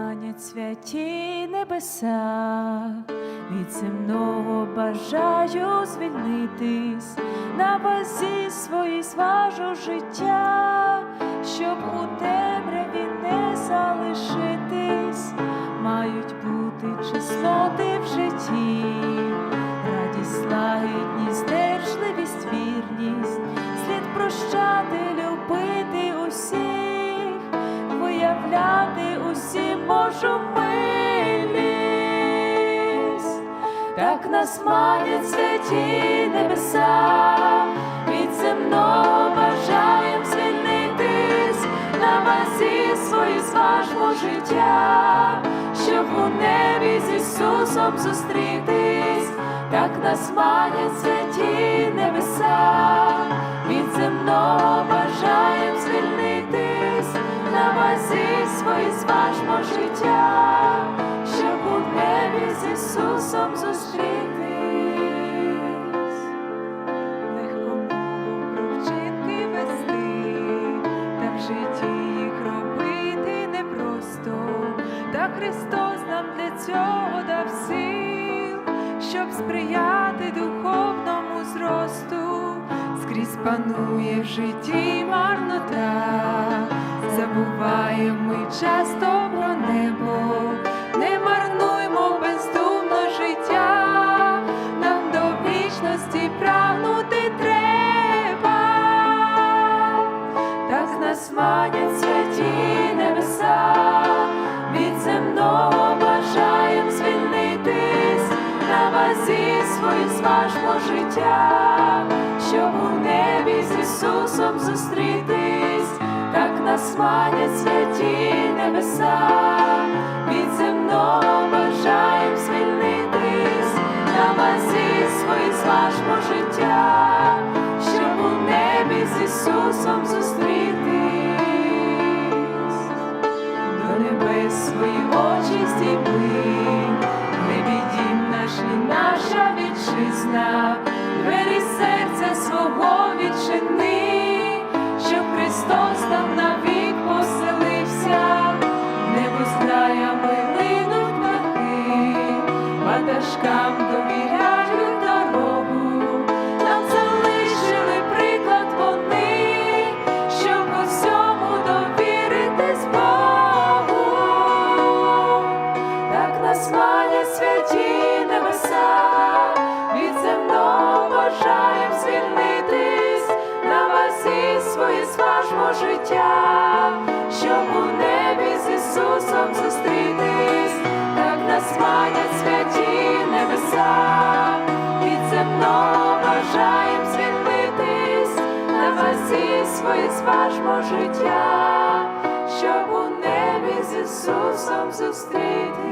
манять святі небеса, від земного бажаю звільнитись, на базі своїй зважу життя, щоб у темряві не залишитись, мають бути чесноти в житті, радість, лагідність, здержливість, вірність, слід прощати, любити усіх виявляти Божу милість, так нас манять святі небеса, від земного бажаєм звільнитись, на базі свої зважмо життя, щоб у небі з Ісусом зустрітись, так нас манять святі небеса, зважмо життя, щоб у небі з Ісусом зустрітись. Легко мову вести, та в житті їх робити непросто, та Христос нам для цього дав сил, щоб сприяти духовному зросту, скрізь панує в житті марнота, ми часто про небо, не марнуймо бездумно життя, нам до прагнути треба, так нас манять святі небеса, від земного бажаєм звільнитись, на базі свої зважмо життя, щоб у небі з Ісусом зустрітись, так нас святі небеса, від земного бажаєм звільнитись, на базі свої зважмо життя, щоб у небі з Ісусом зустрітись. До небес свої очі здійми, небі дім наш і наша вітчизна, свої зважмо життя, щоб у небі з Ісусом зустрітись.